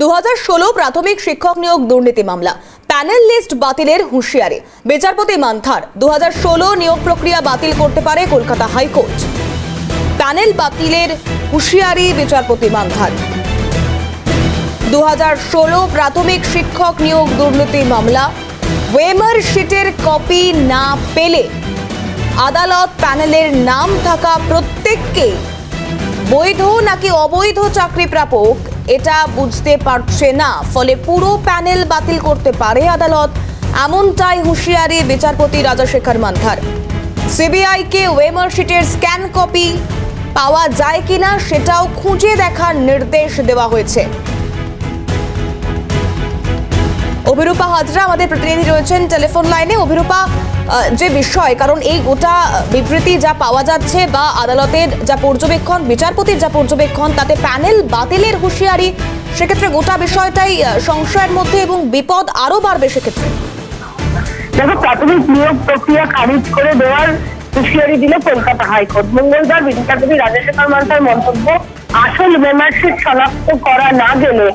দু হাজার ষোলো প্রাথমিক শিক্ষক নিয়োগ দুর্নীতি মামলা। প্যানেল লিস্ট বাতিলের হুঁশিয়ারি। বিচারপতি মান্থার দু নিয়োগ প্রক্রিয়া বাতিল করতে পারে কলকাতা হাইকোর্ট। প্যানেল বাতিলের হুঁশিয়ারি বিচারপতি মান্থার। দু প্রাথমিক শিক্ষক নিয়োগ দুর্নীতি মামলা। ওয়েমার শিটের কপি না পেলে আদালত প্যানেলের নাম থাকা প্রত্যেককে বৈধ নাকি অবৈধ চাকরি প্রাপক এটা বুঝতে পারছে না। ফলে পুরো প্যানেল বাতিল করতে পারে আদালত। এমনটাই হুঁশিয়ারি বিচারপতি রাজাশেখর মান্থার সিবিআইকে ওয়েমারশিটের স্ক্যান কপি পাওয়া যায় কিনা সেটাও খুঁজে দেখার নির্দেশ দেওয়া হয়েছে। অভিরূপা হাজরা আমাদের প্রতিনিধি রয়েছেন টেলিফোন লাইনে। অভিরূপা যে বিষয়, কারণ এই গোটা বিবৃতি যা পাওয়া যাচ্ছে বা আদালতের যা পর্যবেক্ষণ, বিচারপতির যা পর্যবেক্ষণ, তাতে প্যানেল বাতিলের হুঁশিয়ারি, সেক্ষেত্রে গোটা বিষয়টাই সংশয়ের মধ্যে এবং বিপদ আরও বাড়বে সেক্ষেত্রে। দেখো, প্রাথমিক নিয়োগ প্রক্রিয়া খারিজ করে দেওয়ার হুঁশিয়ারি দিল কলকাতা হাইকোর্ট। মঙ্গলবার বিচারপতি রাজশেখর মান্তার মন্তব্য, আসল মেম্বারশিপ শনাক্ত করা না গেলে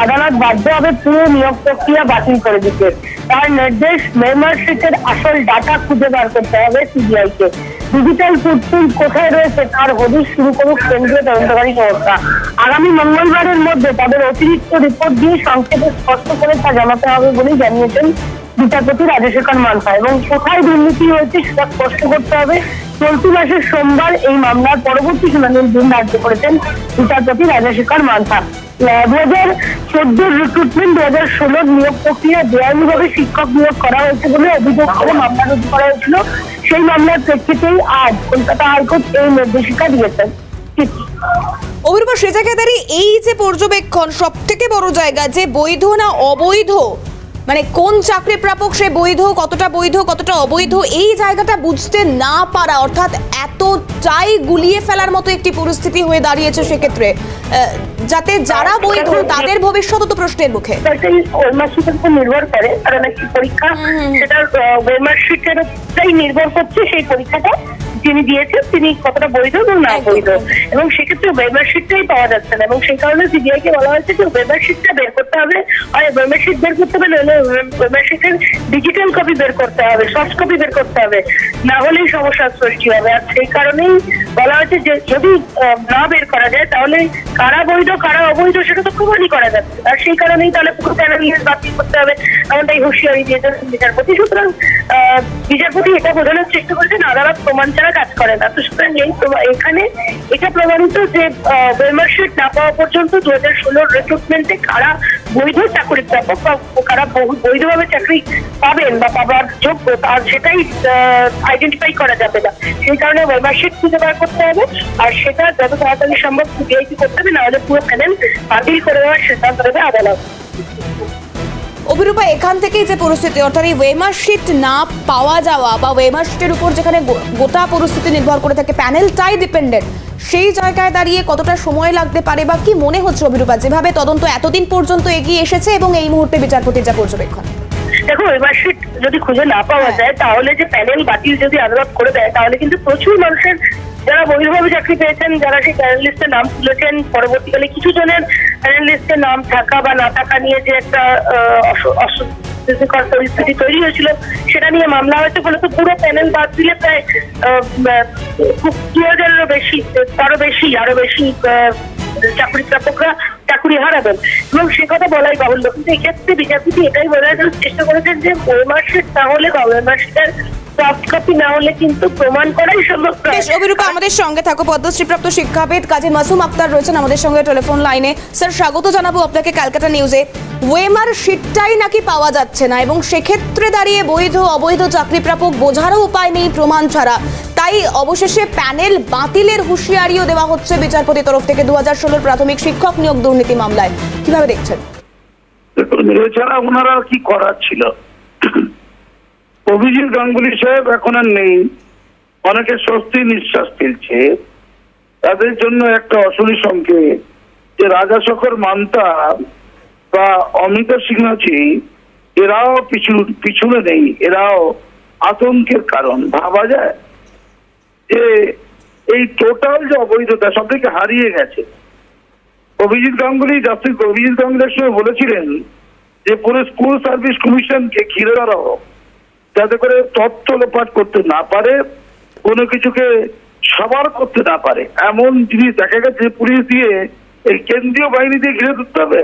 আদালত বাধ্য হবে পুরো নিয়োগ প্রক্রিয়া বাতিল করে দিতে। তার নির্দেশ মেম্বারশিপের আসল ডাটা খুঁজে বার করতে হবে সিবিআই কে ডিজিটাল ফুটপ্রিন্ট কোথায় রয়েছে তার হদিশ শুরু করুক কেন্দ্রীয় তদন্তকারী সংস্থা। আগামী মঙ্গলবারের মধ্যে তাদের অতিরিক্ত রিপোর্ট দিয়ে সংক্ষেপে স্পষ্ট করে তা জানাতে হবে বলেই জানিয়েছেন বিচারপতি রাজশেখর মানসা এবং কোথায় দুর্নীতি হয়েছে সেটা স্পষ্ট করতে হবে। চলতি মাসের সোমবার এই মামলার পরবর্তী শুনানির দিন ধার্য করেছেন বিচারপতি রাজশেখর মানসা দু হাজার চোদ্দোর রিক্রুটমেন্ট দু হাজার ষোলোর নিয়োগ প্রক্রিয়া বেআইনিভাবে শিক্ষক নিয়োগ করা হয়েছে বলে অভিযোগ করে মামলা রুজু করা হয়েছিল। সেই মামলার প্রেক্ষিতেই আজ কলকাতা হাইকোর্ট এই নির্দেশিকা দিয়েছেন। অভিরূপা, সে জায়গায় এই যে পর্যবেক্ষণ সব থেকে বড় জায়গা যে বৈধ না অবৈধ মানে কোন চাকরি প্রাপক সে বৈধ, কতটা বৈধ, কতটা অবৈধ, এই জায়গাটা বুঝতে না পারা, অর্থাৎ এতটাই গুলিয়ে ফেলার মতো একটি পরিস্থিতি হয়ে দাঁড়িয়েছে সেক্ষেত্রে যাতে যারা বৈধ তাদের ভবিষ্যৎ তো প্রশ্নের মুখে। ওয়েমার্কশিটের উপর নির্ভর করে কারণ একটি পরীক্ষা সেটা ওয়েমার্কশিটের উপরেই নির্ভর করছে সেই পরীক্ষাটা যিনি দিয়েছেন তিনি কতটা বৈধ এবং না বৈধ। এবং সেক্ষেত্রে ওয়েমার্কশিটটাই পাওয়া যাচ্ছে না এবং সেই কারণে সিবিআই কে বলা হয়েছে যে ওয়েমার্কশিটটা বের করতে হবে। হয় ওয়েমার্কশিট বের করতে হবে নইলে ওয়েমার্কশিটের ডিজিটাল কপি বের করতে হবে সফট কপি বের করতে হবে। না হলেই সমস্যার সৃষ্টি হবে। আর সেই কারণেই বলা হয়েছে যে যদি না বের করা যায় তাহলে কারা বৈধ কারা অবৈধ, সেটা তো প্রমাণই করা যাচ্ছে আর সেই কারণেই তাহলে পুরো প্যানেল বাতিল করতে হবে। এমনটাই হুঁশিয়ারি দিয়েছেন বিচারপতি। সুতরাং বিচারপতি এটা বোঝানোর চেষ্টা করেছেন, আদালত প্রমাণ ছাড়া কাজ করে না। তো সুতরাং এই এখানে এটা প্রমাণিত যে ওয়েমার্কশিট না পাওয়া পর্যন্ত দু হাজার ষোলোর রিক্রুটমেন্টে কারা বৈধ চাকরি প্রাপক বা কারা বৈধভাবে চাকরি পাবেন বা পাবার যোগ্য তার সেটাই আইডেন্টিফাই করা যাবে না। সেই কারণে ওয়েমার্কশিট খুঁজে বার করতে হবে, আর সেটা যত তাড়াতাড়ি সম্ভব সিবিআই করতে হবে, নাহলে পুরো প্যানেল বাতিল করে দেওয়ার সিদ্ধান্ত নেবে আদালত। অভিরূপা, এখান থেকেই যে পরিস্থিতি, অর্থাৎ এই ওয়েমার্কশিট না পাওয়া যাওয়া বা ওয়েমার্কশিটের উপর যেখানে গোটা পরিস্থিতি নির্ভর করে থাকে প্যানেলটাই ডিপেন্ডেন্ট সেই জায়গায় দাঁড়িয়ে কতটা সময় লাগতে পারে বা কি মনে হচ্ছে অভিরূপা যেভাবে তদন্ত এতদিন পর্যন্ত এগিয়ে এসেছে এবং এই মুহূর্তে বিচারপতির যা পর্যবেক্ষণ দেখো এবার যদি খুঁজে না পাওয়া হ্যাঁ। যায় তাহলে যে প্যানেল বাতিল যদি আদালত করে দেয় তাহলে কিন্তু প্রচুর মানুষের যারা বৈধভাবে চাকরি পেয়েছেন, যারা সেই প্যানেল লিস্টে নাম তুলেছেন, পরবর্তীকালে কিছু জনের প্যানেল লিস্টে নাম থাকা বা না থাকা নিয়ে যে একটা অস্বস্তিকর পরিস্থিতি তৈরি হয়েছিল, সেটা নিয়ে মামলা হয়েছে। ফলে তো পুরো প্যানেল বাদ দিলে প্রায় দু হাজারেরও বেশি তারও বেশি, আরও বেশি চাকরি প্রাপকরা চাকরি হারাবেন। এবং সে কথা বলাই বাহুল্য। কিন্তু এক্ষেত্রে বিচারপতি এটাই বোঝার চেষ্টা করেছেন যে ওয়েমার্কশিট না হলে বা ওয়েমার্কশিটের সফট কপি না হলে কিন্তু প্রমাণ করাই সম্ভব নয়। বেশ অভিরূপা আমাদের সঙ্গে থাকো পদ্মশ্রীপ্রাপ্ত শিক্ষাবিদ কাজী মাসুম আক্তার রয়েছেন আমাদের সঙ্গে টেলিফোন লাইনে। স্যার স্বাগত জানাব আপনাকে ক্যালকাটা নিউজে। ওয়েমার শিটটাই নাকি পাওয়া যাচ্ছে না এবং সেক্ষেত্রে দাঁড়িয়ে বৈধ অবৈধ চাকরি প্রাপক বোঝারও উপায় নেই প্রমাণ ছাড়া। তাই অবশেষে প্যানেল বাতিলের হুঁশিয়ারিও দেওয়া হচ্ছে বিচারপতি তরফ থেকে দু হাজার ষোলোর প্রাথমিক শিক্ষক নিয়োগ দুর্নীতি মামলায়। কীভাবে দেখছেন? এছাড়া ওনারা কি করার ছিল? অভিজিৎ গাঙ্গুলি সাহেব এখন আর নেই। অনেকে স্বস্তি, নিঃশ্বাস ফেলছে। তাদের জন্য একটা অশনি সংকেত যে রাজা শখর মান্তা বা অমিতা সিংহাজি, এরাও পিছু, পিছনে নেই, এরাও আতঙ্কের কারণ। ভাবা যায় যে এই টোটাল যে অবৈধতা সব থেকে হারিয়ে গেছে। অভিজিৎ গাঙ্গুলি, জাস্টিস অভিজিৎ গাঙ্গুলির সময় বলেছিলেন যে পুরো স্কুল সার্ভিস কমিশনকে ঘিরে হোক যাতে করে তথ্য লোপাট করতে না পারে, কোনো কিছুকে সবার করতে না পারে। এমন জিনিস দেখা গেছে পুলিশ দিয়ে এই কেন্দ্রীয় বাহিনী দিয়ে ঘিরে ধরতে হবে।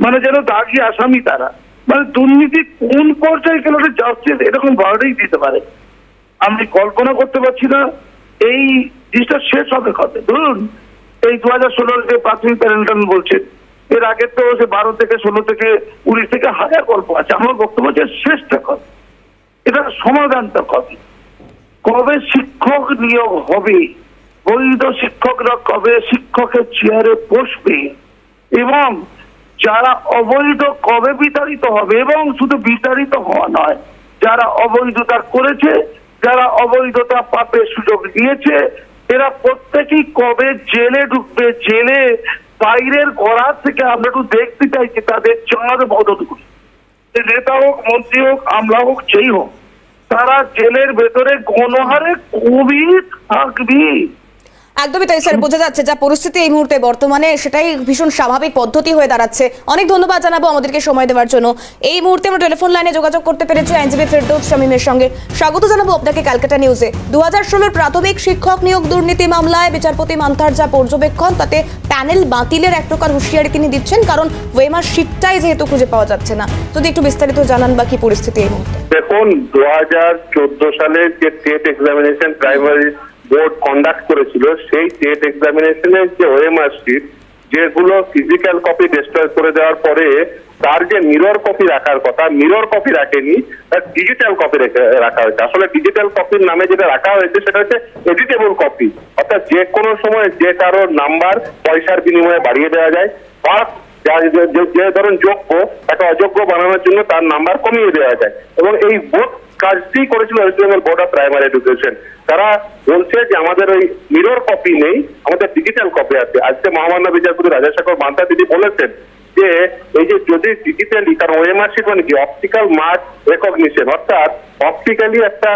মানে যেন দাগি আসামি তারা। মানে দুর্নীতি কোন পর্যায়ে গেলে জাস্টিস এরকম ভাবেই দিতে পারে। আমি কল্পনা করতে পারছি না। এই জিনিসটা শেষ হবে কবে? ধরুন, এই দু হাজার ষোলোর যে প্রাথমিক প্যারেন্টাল বলছেন এর আগে তো সে বারো থেকে ষোলো থেকে উনিশ থেকে হাজার গল্প আছে। আমার বক্তব্য হচ্ছে শেষটা কবে এটা সমাধানটা কবে? কবে শিক্ষক নিয়োগ হবে? বৈধ শিক্ষকরা কবে শিক্ষকের চেয়ারে বসবে? এবং যারা অবৈধ কবে বিতাড়িত হবে? এবং শুধু বিতাড়িত হওয়া নয়, যারা অবৈধতা করেছে, যারা অবৈধতা পাপের সুযোগ দিয়েছে, এরা প্রত্যেকেই কবে জেলে ঢুকবে? জেলে বাইরের গড়ার থেকে আমরা একটু দেখতে চাইছি তাদের চাঁদ বদলগুলো সে নেতা হোক মন্ত্রী হোক আমলা হোক যেই হোক তারা জেলের ভেতরে গণহারে খুবই থাকবি। একদমই তাই, স্যার। বোঝা যাচ্ছে যা পরিস্থিতি এই মুহূর্তে বর্তমানে, সেটাই ভীষণ স্বাভাবিক পদ্ধতি হয়ে দাঁড়াচ্ছে। অনেক ধন্যবাদ জানাব আমাদেরকে সময় দেওয়ার জন্য। এই মুহূর্তে আমরা টেলিফোন লাইনে যোগাযোগ করতে পেরেছি আইনজীবী ফেরদৌস শামীমের সঙ্গে। স্বাগত জানাব আপনাকে ক্যালকাটা নিউজে। দু হাজার প্রাথমিক শিক্ষক নিয়োগ দুর্নীতি মামলায় বিচারপতি মান্থার যা পর্যবেক্ষণ, তাতে প্যানেল বাতিলের এক প্রকার হুঁশিয়ারি তিনি দিচ্ছেন, কারণ ওয়েমার সিটটাই যেহেতু খুঁজে পাওয়া যাচ্ছে না। যদি একটু বিস্তারিত জানান বা কি পরিস্থিতি এই মুহূর্তে? দেখুন দু হাজার চোদ্দ সালের যে TET examination primary board conduct করেছিল, সেই টেট এক্সামিনেশনের যে ওএমআর শিট যেগুলো ফিজিক্যাল কপি ডিস্ট্রয় করে দেওয়ার পরে তার যে মিরর কপি রাখার কথা মিরর কপি রাখেনি, তার ডিজিটাল কপি রাখা হয়েছে। আসলে ডিজিটাল কপির নামে যেটা রাখা হয়েছে, সেটা হচ্ছে এডিটেবল কপি অর্থাৎ যে কোনো সময় যে কারোর নাম্বার পয়সার বিনিময়ে বাড়িয়ে দেওয়া যায়, বা যা- ধরুন যোগ্য একটা অযোগ্য বানানোর জন্য তার নাম্বার কমিয়ে দেওয়া যায়। এবং এই বোর্ড কাজটি করেছিল West Bengal Board of Primary Education তারা বলছে যে আমাদের ওই মিরর কপি নেই, আমাদের ডিজিটাল কপি আছে। আজকে মহামান্য বিচারপতি রাজাশেখর মান্তা তিনি বলেছেন যে, এই যে যদি ডিজিটালি কারণ ওএমআর শিট মানে কি? অপটিক্যাল মার্ক রেকগনিশন অর্থাৎ অপটিক্যালি একটা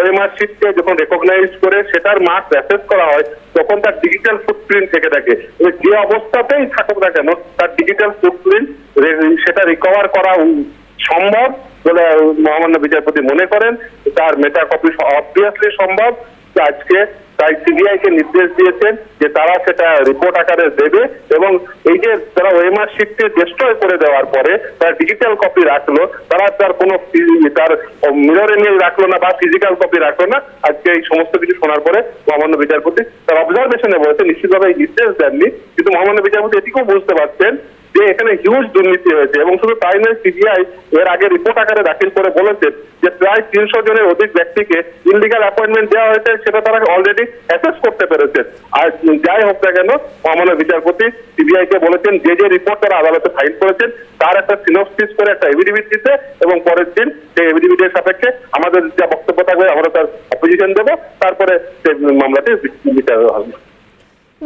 ওএমআর শিটকে যখন রেকগনাইজ করে সেটার মার্ক অ্যাসেস করা হয়, তখন তার ডিজিটাল ফুটপ্রিন্ট থেকে থাকে। যে অবস্থাতেই থাকুক না কেন, তার ডিজিটাল ফুটপ্রিন্ট সেটা রিকভার করা সম্ভব বলে মহামান্য বিচারপতি মনে করেন, তার মেটা কপি অবভিয়াসলি সম্ভব আজকে তাই সিবিআই কে নির্দেশ দিয়েছেন যে তারা সেটা রিপোর্ট আকারে দেবে এবং এই যে তারা ওএমআর শিটকে ডিস্ট্রয় করে দেওয়ার পরে তারা ডিজিটাল কপি রাখল, তারা তার কোনো তার মিররে নিয়ে রাখল না বা ফিজিক্যাল কপি রাখল না। আজকে এই সমস্ত কিছু শোনার পরে মহামান্য বিচারপতি তার অবজারভেশনে বলেছে, নিশ্চিতভাবে নির্দেশ দেননি। কিন্তু মহামান্য বিচারপতি এটিকেও বুঝতে পারছেন যে এখানে হিউজ দুর্নীতি হয়েছে এবং শুধু তাই নয় সিবিআই এর আগে রিপোর্ট আকারে দাখিল করে বলেছে যে প্রায় তিনশো জনের অধিক ব্যক্তিকে ইনলিগাল অ্যাপয়েন্টমেন্ট দেওয়া হয়েছে, সেটা তারা অলরেডি অ্যাসেস করতে পেরেছে। আর যাই হোক না কেন মহামান্য বিচারপতি সিবিআই কে বলেছেন, যে যে রিপোর্ট তারা আদালতে ফাইল করেছেন, তার একটা সিনোপসিস করে একটা এভিডিভিট দিতে এবং পরের দিন সেই এভিডিভিটের সাপেক্ষে আমাদের যা বক্তব্য থাকবে, আমরা তার অপোজিশন দেবো। তারপরে সেই মামলাটি বিচার হবে।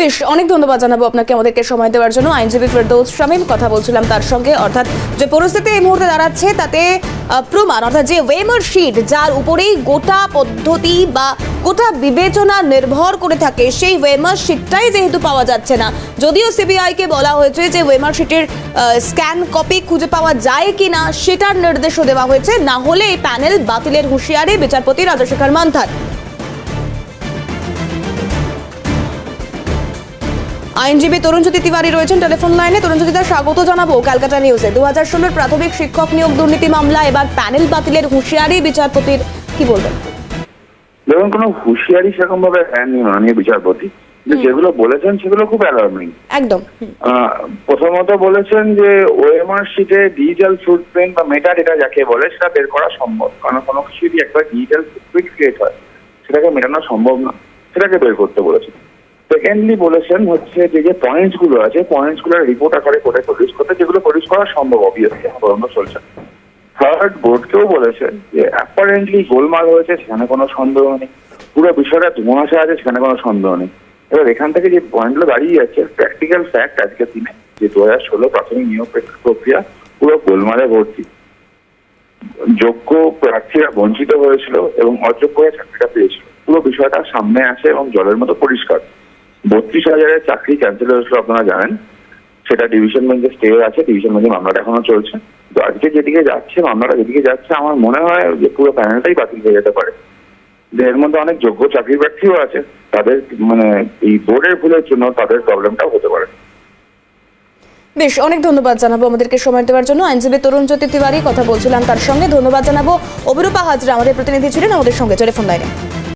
বেশ, অনেক ধন্যবাদ জানাব আপনাকে আমাদেরকে সময় দেওয়ার জন্য। আইনজীবী ফেরদৌস শামীম কথা বলছিলাম তার সঙ্গে। অর্থাৎ যে পরিস্থিতি এই মুহূর্তে দাঁড়াচ্ছে, তাতে প্রমাণ, অর্থাৎ যে ওয়েমার শিট যার উপরেই গোটা পদ্ধতি বা গোটা বিবেচনা নির্ভর করে থাকে, সেই ওয়েমার শিটটাই যেহেতু পাওয়া যাচ্ছে না। যদিও সিবিআইকে বলা হয়েছে যে ওয়েমার শিটের স্ক্যান কপি খুঁজে পাওয়া যায় কিনা, সেটার নির্দেশও দেওয়া হয়েছে। না হলে এই প্যানেল বাতিলের হুঁশিয়ারি বিচারপতি রাজশেখর মান্থার। আইনজীবী তরুণজ্যোতি তিওয়ারি রয়েছেন টেলিফোন লাইনে। তরুণজ্যোতি তার স্বাগত জানাব ক্যালকাটা নিউজে। দু হাজার ষোলোর প্রাথমিক শিক্ষক নিয়োগ দুর্নীতি মামলা এবার প্যানেল বাতিলের হুঁশিয়ারি বিচারপতির কি বলবেন? দেখুন কোনো হুঁশিয়ারি সেরকম ভাবে মাননীয় বিচারপতি। যেগুলো বলেছেন সেগুলো খুব অ্যালার্মিং একদম। প্রথমত বলেছেন যে ওএমআর শিটে ডিজিটাল ফুটপ্রিন্ট বা মেটা ডেটা যাকে বলে সেটা বের করা সম্ভব। কারণ কোনো কিছু যদি একবার ডিজিটাল ফুটপ্রিন্ট ক্রিয়েট হয় সেটাকে মেটানো সম্ভব না। সেটাকে বের করতে বলেছেন। সেকেন্ডলি বলেছেন হচ্ছে যে যে পয়েন্টসগুলো আছে পয়েন্টসগুলোর রিপোর্ট আকারে করে প্রডিউস করতে, যেগুলো প্রডিউস করা সম্ভব অবভিয়াসলি তদন্ত চলছে থার্ড বোর্ডকেও বলেছে যে অ্যাপারেন্টলি গোলমাল হয়েছে, সেখানে কোনো সন্দেহ নেই। পুরো বিষয়টা ধোঁয়াশা আছে, সেখানে কোনো সন্দেহ নেই। এবার এখান থেকে যে পয়েন্টগুলো দাঁড়িয়ে যাচ্ছে প্র্যাকটিক্যাল ফ্যাক্ট আজকের দিনে যে দু হাজার ষোলো প্রাথমিক নিয়োগ প্রক্রিয়া পুরো গোলমালে ভর্তি। যোগ্য প্রার্থীরা বঞ্চিত হয়েছিল এবং অযোগ্য হয়ে চাকরিটা পেয়েছিল। পুরো বিষয়টা সামনে আসে এবং জলের মতো পরিষ্কার। বত্রিশ হাজারের চাকরি ক্যান্সেল হয়েছিল, আপনারা জানেন। সেটা ডিভিশন বেঞ্চে স্টে আছে ডিভিশন বেঞ্চে মামলাটা এখনও চলছে। তো আজকে যেদিকে যাচ্ছে, মামলাটা যেদিকে যাচ্ছে, আমার মনে হয় যে পুরো প্যানেলটাই বাতিল হয়ে যেতে পারে। এর মধ্যে অনেক যোগ্য চাকরি প্রার্থীও আছে, তাদের মানে এই বোর্ডের ভুলের জন্য তাদের প্রবলেমটাও হতে পারে। বেশ, অনেক ধন্যবাদ জানাব আমাদেরকে সময় দেওয়ার জন্য। আইনজীবী তরুণ জ্যোতি তিওয়ারি কথা বলছিলাম তার সঙ্গে। ধন্যবাদ জানাব। অভিরূপা হাজরা আমাদের প্রতিনিধি ছিলেন আমাদের সঙ্গে। টেলিফোন লাইনে।